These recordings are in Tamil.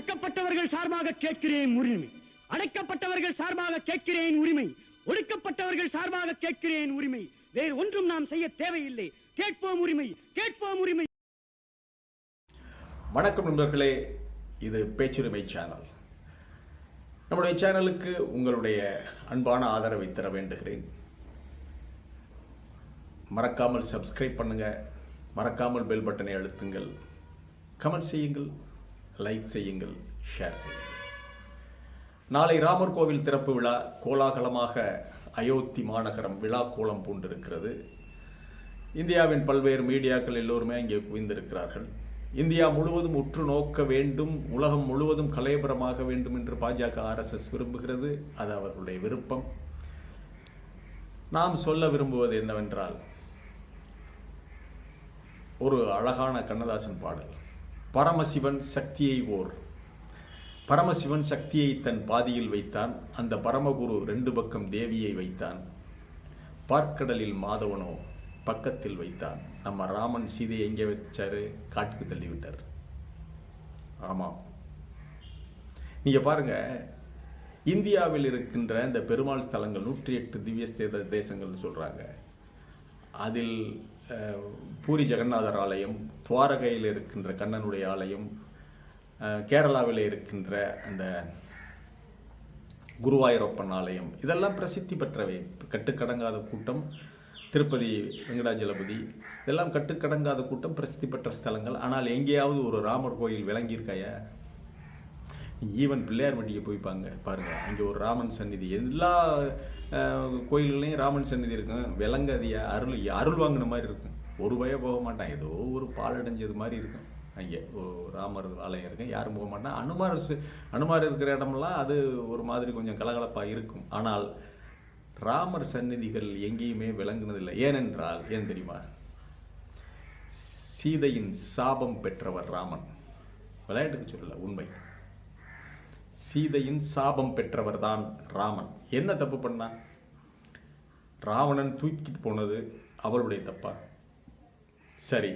ஒடுக்கப்பட்டவர்கள் சார்பாக கேட்கிறேன் உரிமை. அடைக்கப்பட்டவர்கள் சார்பாக கேட்கிறேன் உரிமை. ஒடுக்கப்பட்டவர்கள் சார்பாக கேட்கிறேன் உரிமை. வேறு ஒன்றும் நாம் செய்ய தேவையில்லை. கேட்போம் உரிமை. கேட்போம் உரிமை. வணக்கம் நண்பர்களே. இது பேச்சுரிமை சேனல். நம்முடைய சேனலுக்கு உங்களுடைய அன்பான ஆதரவை தர வேண்டுகிறேன். மறக்காமல் சப்ஸ்கிரைப் பண்ணுங்க. மறக்காமல் பெல் பட்டனை அழுத்துங்கள். கமெண்ட் செய்யுங்கள். லைக் செய்யுங்கள் ஷேர் செய்யுங்கள். நாளை ராமர் கோவில் திறப்பு விழா கோலாகலமாக அயோத்தி மாநகரம் விழா கோலம் பூண்டிருக்கிறது. இந்தியாவின் பல்வேறு மீடியாக்கள் எல்லோருமே இங்கே குவிந்திருக்கிறார்கள். இந்தியா முழுவதும் உற்று நோக்க வேண்டும் உலகம் முழுவதும் கலையபரமாக வேண்டும் என்று பாஜக ஆர்எஸ்எஸ் விரும்புகிறது. அது அவர்களுடைய விருப்பம். நாம் சொல்ல விரும்புவது என்னவென்றால் ஒரு அழகான கண்ணதாசன் பாடல். பரமசிவன் சக்தியை ஓர். பரமசிவன் சக்தியை தன் பாதியில் வைத்தான். அந்த பரமகுரு ரெண்டு பக்கம் தேவியை வைத்தான். பார்க்கடலில் மாதவனோ பக்கத்தில் வைத்தான். நம்ம ராமன் சீதையை எங்கே வச்சாரு? காட்டுக்கு தள்ளிவிட்டார் ஆமாம். நீங்கள் பாருங்க இந்தியாவில் இருக்கின்ற இந்த பெருமாள் ஸ்தலங்கள் நூற்றி எட்டு திவ்ய தேசங்கள்னு சொல்கிறாங்க அதில் பூரி ஜெகநாதர் ஆலயம் துவாரகையில் இருக்கின்ற கண்ணனுடைய ஆலயம் கேரளாவில் இருக்கின்ற அந்த குருவாயூரப்பன் ஆலயம் இதெல்லாம் பிரசித்தி பெற்றவை. கட்டுக்கடங்காத கூட்டம் திருப்பதி வெங்கடாஜலபதி இதெல்லாம் கட்டுக்கடங்காத கூட்டம் பிரசித்தி பெற்ற ஸ்தலங்கள். ஆனால் எங்கேயாவது ஒரு ராமர் கோயில் விளங்கியிருக்காயா? ஈவன் பிள்ளையார் வண்டியை போய் பாங்க பாருங்க. அங்கே ஒரு ராமன் சந்நிதி. எல்லா கோயில்லையும் ராமன் சந்நிதி இருக்கும். விளங்காதியா அருள் அருள் வாங்கின மாதிரி இருக்கும். ஒரு பய போக மாட்டான். ஏதோ ஒரு பாலடைஞ்சது மாதிரி இருக்கும். அங்கே ராமர் ஆலயம் இருக்கும். யாரும் போக மாட்டான். அனுமார் சு- அனுமார் இருக்கிற இடமெல்லாம் அது ஒரு மாதிரி கொஞ்சம் கலகலப்பாக இருக்கும். ஆனால் ராமர் சந்நிதிகள் எங்கேயுமே விளங்குனதில்லை. ஏனென்றால் ஏன் தெரியுமா? சீதையின் சாபம் பெற்றவர் ராமன். விளையாட்டுக்கு சொல்லல உண்மை. சீதையின் சாபம் பெற்றவர் தான் ராமன். என்ன தப்பு பண்ணான் ராவணன் தூக்கிட்டு போனது அவளுடைய தப்பா? சரி.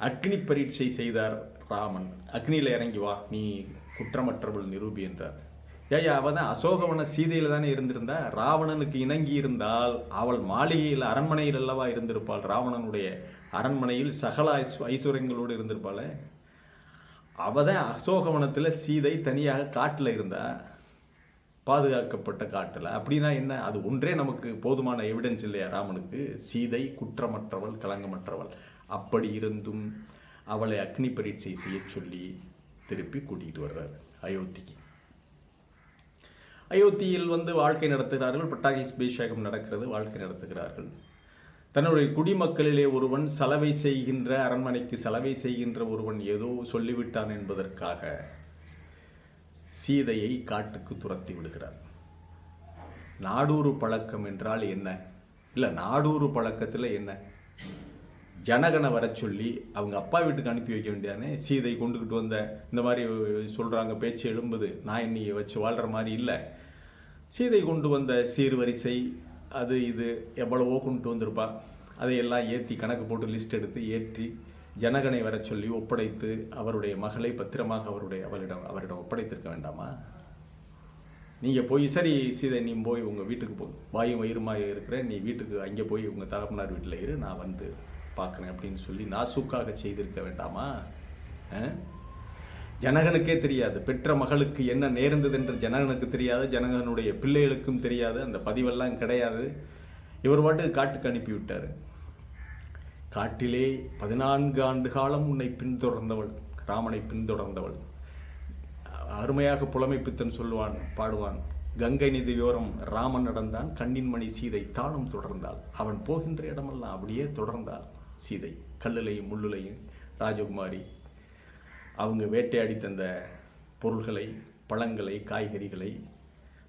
அக்னி பரீட்சை செய்தார் ராமன். அக்னியில் இறங்கி வா நீ குற்றமற்றவள் நிரூபி என்றார். ஏயா அவ தான் அசோகவன சீதையில் தானே இருந்திருந்தா? ராவணனுக்கு இணங்கி இருந்தால் அவள் மாளிகையில் அரண்மனையில் அல்லவா இருந்திருப்பாள்? ராவணனுடைய அரண்மனையில் சகல ஐஸ்- ஐஸ்வர்யங்களோடு இருந்திருப்பாளே. அவதான் அசோகவனத்தில் சீதை தனியாக காட்டில் இருந்தா பாதுகாக்கப்பட்ட காட்டில். அப்படின்னா என்ன? அது ஒன்றே நமக்கு போதுமான எவிடன்ஸ் இல்லையா ராமனுக்கு? சீதை குற்றமற்றவள் களங்கமற்றவள் அப்படி இருந்தும் அவளை அக்னி பரீட்சை செய்ய சொல்லி திருப்பி கூட்டிகிட்டு வர்றார் அயோத்திக்கு. அயோத்தியில் வந்து வாழ்க்கை நடத்துகிறார்கள். பட்டாபிஷேகம் நடக்கிறது வாழ்க்கை நடத்துகிறார்கள். தன்னுடைய குடிமக்களிலே ஒருவன் சலவை செய்கின்ற அரண்மனைக்கு சலவை செய்கின்ற ஒருவன் ஏதோ சொல்லிவிட்டான் என்பதற்காக சீதையை காட்டுக்கு துரத்தி விடுகிறார். நாடூறு பழக்கம் என்றால் என்ன? இல்லை நாடூறு பழக்கத்தில் என்ன? ஜனகனை வர சொல்லி அவங்க அப்பா வீட்டுக்கு அனுப்பி வைக்க வேண்டியதானே? சீதை கொண்டுக்கிட்டு வந்த இந்த மாதிரி சொல்கிறாங்க பேச்சு எழும்புது. நான் இன்னி வச்சு வாழ்கிற மாதிரி இல்லை. சீதை கொண்டு வந்த சீர்வரிசை அது இது எவ்வளவோ கொண்டு வந்திருப்பா. அதையெல்லாம் ஏற்றி கணக்கு போட்டு லிஸ்ட் எடுத்து ஏற்றி ஜனகனை வர சொல்லி ஒப்படைத்து அவருடைய மகளை பத்திரமாக அவருடைய அவரிடம் அவரிடம் ஒப்படைத்திருக்க வேண்டாமா? நீங்கள் போய் சரி சீதை நீ போய் உங்கள் வீட்டுக்கு போ. வாயும் வயிறுமாக இருக்கிறேன். நீ வீட்டுக்கு அங்கே போய் உங்கள் தகப்பனார் வீட்டில் இரு. நான் வந்து பார்க்குறேன் அப்படின்னு சொல்லி நாசூக்காக செய்திருக்க வேண்டாமா? ஜனகனுக்கே தெரியாது. பெற்ற மகளுக்கு என்ன நேர்ந்தது என்று ஜனகனுக்கு தெரியாது. ஜனகனுடைய பிள்ளைகளுக்கும் தெரியாது. அந்த பதிவெல்லாம் கிடையாது. இவர் பாட்டுக்கு காட்டுக்கு அனுப்பி விட்டார் காட்டிலே பதினான்கு ஆண்டு காலம் உன்னை பின்தொடர்ந்தவள் ராமனை பின்தொடர்ந்தவள். அருமையாக புலமை பித்தன் சொல்லுவான் பாடுவான் கங்கை நதியோரம் ராமன் நடந்தான் கண்ணின் மணி சீதை தானும் தொடர்ந்தாள். அவன் போகின்ற இடமெல்லாம் அப்படியே தொடர்ந்தாள் சீதை. கல்லுலையும் முள்ளுலையும் ராஜகுமாரி. அவங்க வேட்டையாடி தந்த பொருள்களை பழங்களை காய்கறிகளை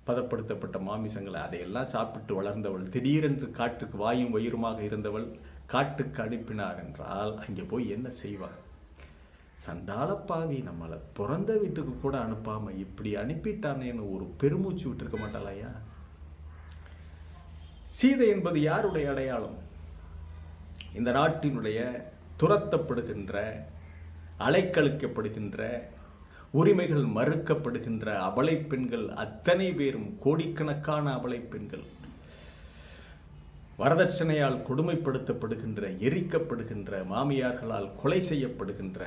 பதப்படுத்தப்பட்ட மாமிசங்களை அதையெல்லாம் சாப்பிட்டு வளர்ந்தவள். திடீரென்று காட்டுக்கு வாயும் வயிறுமாக இருந்தவள். காட்டுக்கு அனுப்பினார் என்றால் அங்கே போய் என்ன செய்வார்? சண்டாளப்பாவி நம்மளை பிறந்த வீட்டுக்கு கூட அனுப்பாம இப்படி அனுப்பிட்டானேன்னு ஒரு பெருமூச்சு விட்டுருக்க மாட்டாளையா சீதை என்பது யாருடைய அடையாளம்? இந்த நாட்டினுடைய துரத்தப்படுகின்ற அலைக்கழிக்கப்படுகின்ற உரிமைகள் மறுக்கப்படுகின்ற அபலை பெண்கள் அத்தனை பேரும் கோடிக்கணக்கான அபலை பெண்கள். வரதட்சணையால் கொடுமைப்படுத்தப்படுகின்ற எரிக்கப்படுகின்ற மாமியார்களால் கொலை செய்யப்படுகின்ற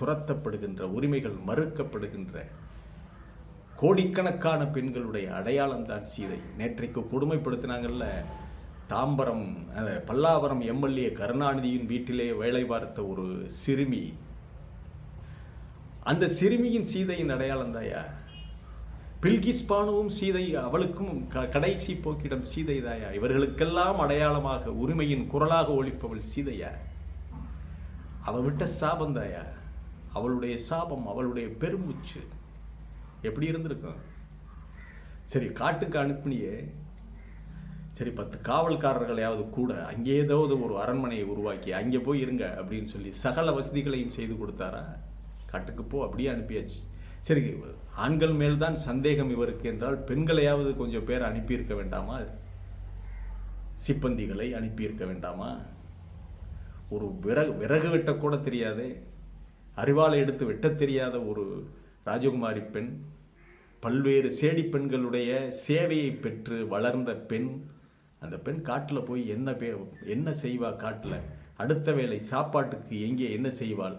துரத்தப்படுகின்ற உரிமைகள் மறுக்கப்படுகின்ற கோடிக்கணக்கான பெண்களுடைய அடையாளம் தான் சீதை. நேற்றைக்கு கொடுமைப்படுத்தினாங்கல்ல தாம்பரம் பல்லாவரம் எம்எல்ஏ கருணாநிதியின் வீட்டிலே வேலை பார்த்த ஒரு சிறுமி. அந்த சிறுமியின் சீதையின் அடையாளம் தாயா? பில்கிஸ் பானுவும் சீதை அவளுக்கும் க- கடைசி போக்கிடம் சீதை தாயா? இவர்களுக்கெல்லாம் அடையாளமாக உரிமையின் குரலாக ஒழிப்பவள் சீதையா? அவ விட்ட சாபம் தாயா? அவளுடைய சாபம் அவளுடைய பெருமூச்சு. எப்படி இருந்திருக்கும்? சரி காட்டுக்கு அனுப்பினியே. சரி பத்து காவல்காரர்களையாவது கூட அங்கே ஏதாவது ஒரு அரண்மனையை உருவாக்கி அங்கே போய் இருங்க அப்படின்னு சொல்லி சகல வசதிகளையும் செய்து கொடுத்தாரா? காட்டுக்கு போ அப்படியே அனுப்பியாச்சு. சரி ஆண்கள் மேல்தான் சந்தேகம் இவருக்கு என்றால் பெண்களையாவது கொஞ்சம் பேர் அனுப்பியிருக்க வேண்டாமா? சிப்பந்திகளை அனுப்பியிருக்க வேண்டாமா? ஒரு விறகு விறகு வெட்ட கூட தெரியாதே. அறிவாலை எடுத்து வெட்டத் தெரியாத ஒரு ராஜகுமாரி பெண் பல்வேறு சேடி பெண்களுடைய சேவையை பெற்று வளர்ந்த பெண் அந்த பெண் காட்டில் போய் என்ன பே என்ன செய்வா காட்டில்? அடுத்த வேளை சாப்பாட்டுக்கு எங்கே என்ன செய்வாள்?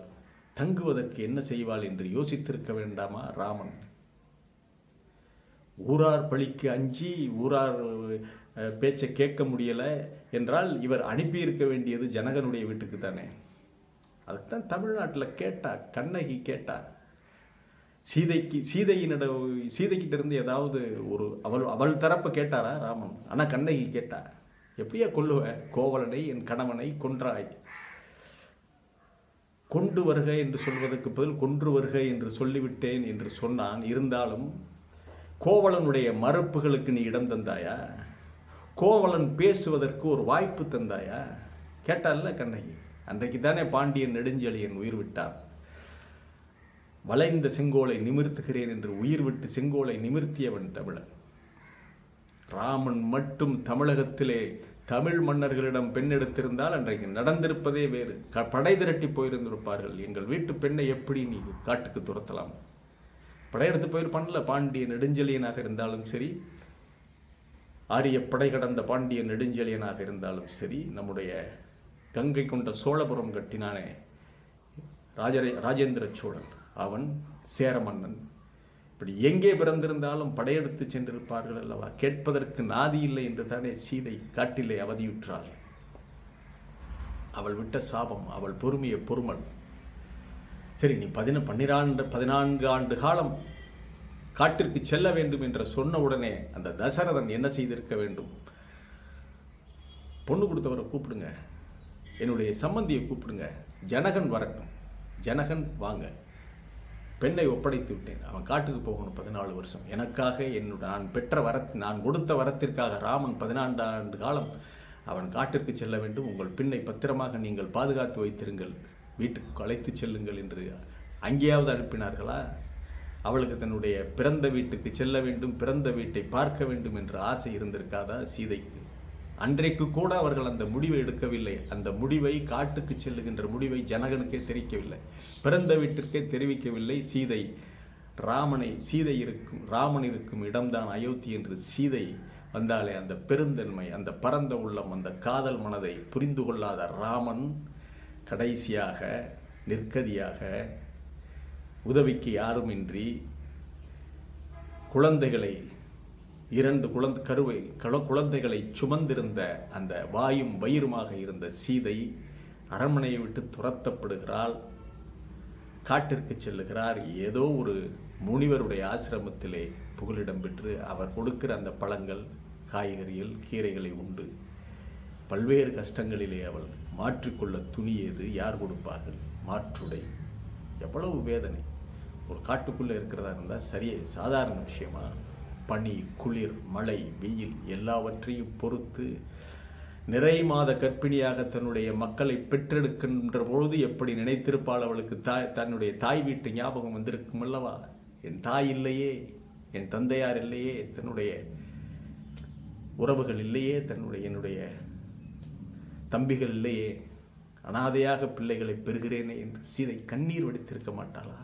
தங்குவதற்கு என்ன செய்வாள் என்று யோசித்திருக்க வேண்டாமா ராமன்? ஊரார் பழிக்கு அஞ்சி ஊரார் பேச்சை கேட்க முடியலை என்றால் இவர் அனுப்பியிருக்க வேண்டியது ஜனகனுடைய வீட்டுக்கு தானே? அதுக்கு தான் தமிழ்நாட்டில் கேட்டா கண்ணகி கேட்டா. சீதைக்கு சீதையினிட சீதைக்கிட்ட இருந்து ஏதாவது ஒரு அவள் அவள் தரப்ப கேட்டாரா ராமன்? ஆனால் கண்ணகி கேட்டா. எப்படியா கொல்லுவ கோவலனை என் கணவனை கொன்றாய். கொண்டு வருக என்று சொல்வதற்கு பதில் கொன்று வருக என்று சொல்லிவிட்டேன் என்று சொன்னான். இருந்தாலும் கோவலனுடைய மறுப்புகளுக்கு நீ இடம் தந்தாயா? கோவலன் பேசுவதற்கு ஒரு வாய்ப்பு தந்தாயா? கேட்டால்ல கண்ணகி. அன்றைக்கு தானே பாண்டியன் நெடுஞ்செழியன் உயிர் விட்டான். வளைந்த செங்கோலை நிமிர்த்துகிறேன் என்று உயிர் விட்டு செங்கோலை நிமிர்த்தியவன் தமிழன். ராமன் மட்டும் தமிழகத்திலே தமிழ் மன்னர்களிடம் பெண் எடுத்திருந்தால் அன்றைக்கு நடந்திருப்பதே வேறு. க- படை திரட்டி போயிருந்திருப்பார்கள். எங்கள் வீட்டு பெண்ணை எப்படி நீ காட்டுக்கு துரத்தலாம்? படையெடுத்து போயிருப்பான்ல பாண்டிய நெடுஞ்செழியனாக இருந்தாலும் சரி ஆரிய படை கடந்த பாண்டிய நெடுஞ்செழியனாக இருந்தாலும் சரி நம்முடைய கங்கை கொண்ட சோழபுரம் கட்டினானே ராஜரே ராஜேந்திர சோழன். அவன் சேர மன்னன் இப்படி எங்கே பிறந்திருந்தாலும் படையெடுத்து சென்றிருப்பார்கள் அல்லவா? கேட்பதற்கு நாதி இல்லை என்று தானே சீதை காட்டிலே அவதியுற்றாள். அவள் விட்ட சாபம் அவள் பொறுமைய பொறுமல். சரி நீ பதின பன்னிராண்டு பதினான்கு ஆண்டு காலம் காட்டிற்கு செல்ல வேண்டும் என்று சொன்ன உடனே அந்த தசரதன் என்ன செய்திருக்க வேண்டும்? பொண்ணு கொடுத்தவரை கூப்பிடுங்க. என்னுடைய சம்பந்தியை கூப்பிடுங்க. ஜனகன் வரட்டும். ஜனகன் வாங்க. பெண்ணை ஒப்படைத்து விட்டேன். அவன் காட்டுக்கு போகணும் பதினாலு வருஷம். எனக்காக என்னோட நான் பெற்ற வரத் நான் கொடுத்த வரத்திற்காக ராமன் பதினான்கு ஆண்டு காலம் அவன் காட்டிற்கு செல்ல வேண்டும். உங்கள் பின்னை பத்திரமாக நீங்கள் பாதுகாத்து வைத்திருங்கள். வீட்டுக்கு அழைத்து செல்லுங்கள் என்று அங்கேயாவது அனுப்பினார்களா? அவளுக்கு தன்னுடைய பிறந்த வீட்டுக்கு செல்ல வேண்டும் பிறந்த வீட்டை பார்க்க வேண்டும் என்ற ஆசை இருந்திருக்காதா? சீதைக்கு அன்றைக்கு கூட அவர்கள் அந்த முடிவை எடுக்கவில்லை. அந்த முடிவை காட்டுக்கு செல்லுகின்ற முடிவை ஜனகனுக்கே தெரிவிக்கவில்லை. பிறந்த வீட்டிற்கே தெரிவிக்கவில்லை. சீதை ராமனை சீதை இருக்கும் ராமன் இருக்கும் இடம்தான் அயோத்தி என்று சீதை வந்தாலே அந்த பெருந்தன்மை அந்த பரந்த உள்ளம் அந்த காதல் மனதை புரிந்து கொள்ளாத ராமன் கடைசியாக நிற்கதியாக உதவிக்கு யாருமின்றி குழந்தைகளை இரண்டு குழந்தை கருவை கல- குழந்தைகளை சுமந்திருந்த அந்த வாயும் வயிறுமாக இருந்த சீதை அரண்மனையை விட்டு துரத்தப்படுகிறாள். காட்டிற்கு செல்லுகிறார். ஏதோ ஒரு முனிவருடைய ஆசிரமத்திலே புகலிடம் பெற்று அவர் கொடுக்கிற அந்த பழங்கள் காய்கறிகள் கீரைகளை உண்டு. பல்வேறு கஷ்டங்களிலே அவள் மாற்றிக்கொள்ள துணியது யார் கொடுப்பார்கள்? மாற்றுடை. எவ்வளவு வேதனை. ஒரு காட்டுக்குள்ளே இருக்கிறதா இருந்தால் சரியே சாதாரண விஷயமா? பனி குளிர் மழை வெயில் எல்லாவற்றையும் பொறுத்து நிறை மாத கர்ப்பிணியாக தன்னுடைய மக்களை பெற்றெடுக்கின்ற பொழுது எப்படி நினைத்திருப்பாள் அவளுக்கு தாய் தன்னுடைய தாய் வீட்டு ஞாபகம் வந்திருக்கும் அல்லவா? என் தாய் இல்லையே என் தந்தையார் இல்லையே தன்னுடைய உறவுகள் இல்லையே தன்னுடைய என்னுடைய தம்பிகள் இல்லையே அனாதையாக பிள்ளைகளை பெறுகிறேனே என்று சீதை கண்ணீர் வடித்திருக்க மாட்டாளா?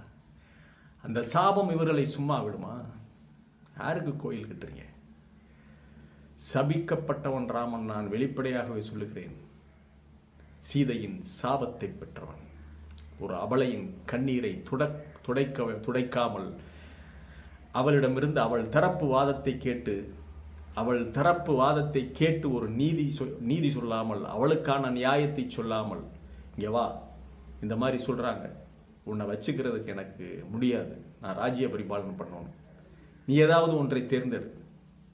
அந்த சாபம் இவர்களை சும்மா விடுமா? யாருக்கு கோயில் கட்டுறீங்க? சபிக்கப்பட்டவன் ராமன் நான் வெளிப்படையாகவே சொல்லுகிறேன். சீதையின் சாபத்தை பெற்றவன். ஒரு அவளையின் கண்ணீரை துடக் துடைக்க துடைக்காமல் அவளிடமிருந்து அவள் தரப்பு வாதத்தை கேட்டு அவள் தரப்பு வாதத்தை கேட்டு ஒரு நீதி சொல் நீதி சொல்லாமல் அவளுக்கான நியாயத்தை சொல்லாமல் இங்கே வா இந்த மாதிரி சொல்கிறாங்க உன்னை வச்சுக்கிறதுக்கு எனக்கு முடியாது. நான் ராஜ்ய பரிபாலனம் பண்ணணும். நீ ஏதாவது ஒன்றை தேர்ந்தெடு.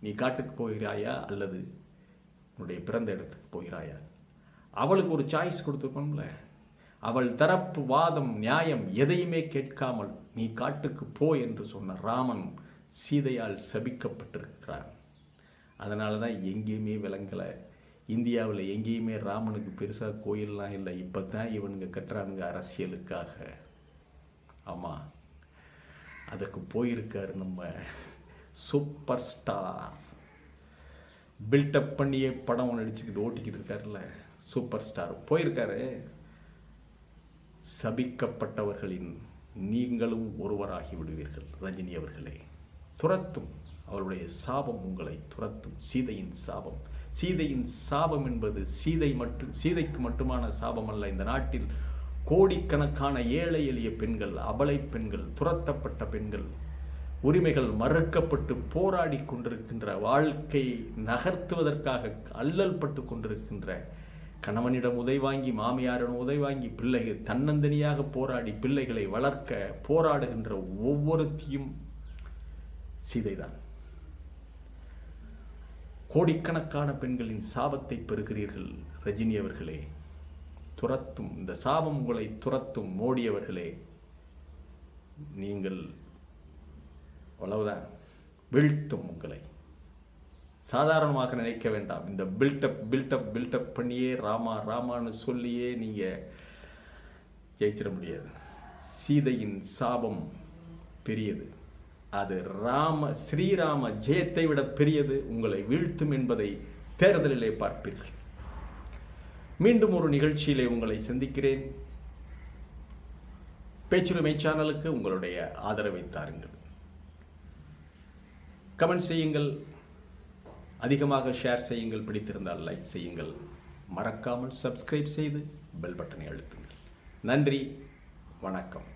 நீ காட்டுக்கு போகிறாயா அல்லது உன்னுடைய பிறந்த இடத்துக்கு போகிறாயா? அவளுக்கு ஒரு சாய்ஸ் கொடுத்துக்கணும்ல அவள் தரப்பு வாதம் நியாயம் எதையுமே கேட்காமல் நீ காட்டுக்கு போ என்று சொன்ன ராமன் சீதையால் சபிக்கப்பட்டிருக்கிறான். அதனால தான் எங்கேயுமே விளங்கலை. இந்தியாவில் எங்கேயுமே ராமனுக்கு பெருசாக கோயிலெலாம் இல்லை. இப்போ தான் இவனுங்க கட்டுறானுங்க அரசியலுக்காக. ஆமாம் அதுக்கு போயிருக்காரு நம்ம சூப்பர் ஸ்டார் பில்டப் பண்ணியே படம் ஒன்று அடிச்சுக்கிட்டு ஓட்டிக்கிட்டு இருக்காருல்ல சூப்பர் ஸ்டார் போயிருக்காரு. சபிக்கப்பட்டவர்களின் நீங்களும் ஒருவராகி விடுவீர்கள் ரஜினி அவர்களே. துரத்தும் அவருடைய சாபம் உங்களை துரத்தும். சீதையின் சாபம். சீதையின் சாபம் என்பது சீதை மட்டும் சீதைக்கு மட்டுமான சாபம் அல்ல இந்த நாட்டில் கோடிக்கணக்கான ஏழை எளிய பெண்கள் அபலை பெண்கள் துரத்தப்பட்ட பெண்கள் உரிமைகள் மறுக்கப்பட்டு போராடி கொண்டிருக்கின்ற வாழ்க்கை நகர்த்துவதற்காக அல்லல் பட்டு கொண்டிருக்கின்ற கணவனிடம் உதை வாங்கி மாமியாரிடம் உதை வாங்கி பிள்ளைகள் தன்னந்தனியாக போராடி பிள்ளைகளை வளர்க்க போராடுகின்ற ஒவ்வொருத்தையும் சீதைதான். கோடிக்கணக்கான பெண்களின் சாபத்தை பெறுகிறீர்கள் ரஜினி அவர்களே. துரத்தும் இந்த சாபம் உங்களை துரத்தும் மோடியவர்களே நீங்கள் அவ்வளவுதான். வீழ்த்தும் உங்களை. சாதாரணமாக நினைக்க வேண்டாம். இந்த பில்டப் பில்டப் பில்டப் பண்ணியே ராமா ராமான்னு சொல்லியே நீங்க ஜெயிச்சிட முடியாது. சீதையின் சாபம் பெரியது. அது ராம ஸ்ரீராம ஜெயத்தை விட பெரியது. உங்களை வீழ்த்தும் என்பதை தேர்தலிலே பார்ப்பீர்கள். மீண்டும் ஒரு நிகழ்ச்சியிலே உங்களை சந்திக்கிறேன். பேச்சுரிமை சேனலுக்கு உங்களுடைய ஆதரவை தாருங்கள். கமெண்ட் செய்யுங்கள். அதிகமாக ஷேர் செய்யுங்கள். பிடித்திருந்தால் லைக் செய்யுங்கள். மறக்காமல் சப்ஸ்கிரைப் செய்து பெல் பட்டனை அழுத்துங்கள். நன்றி. வணக்கம்.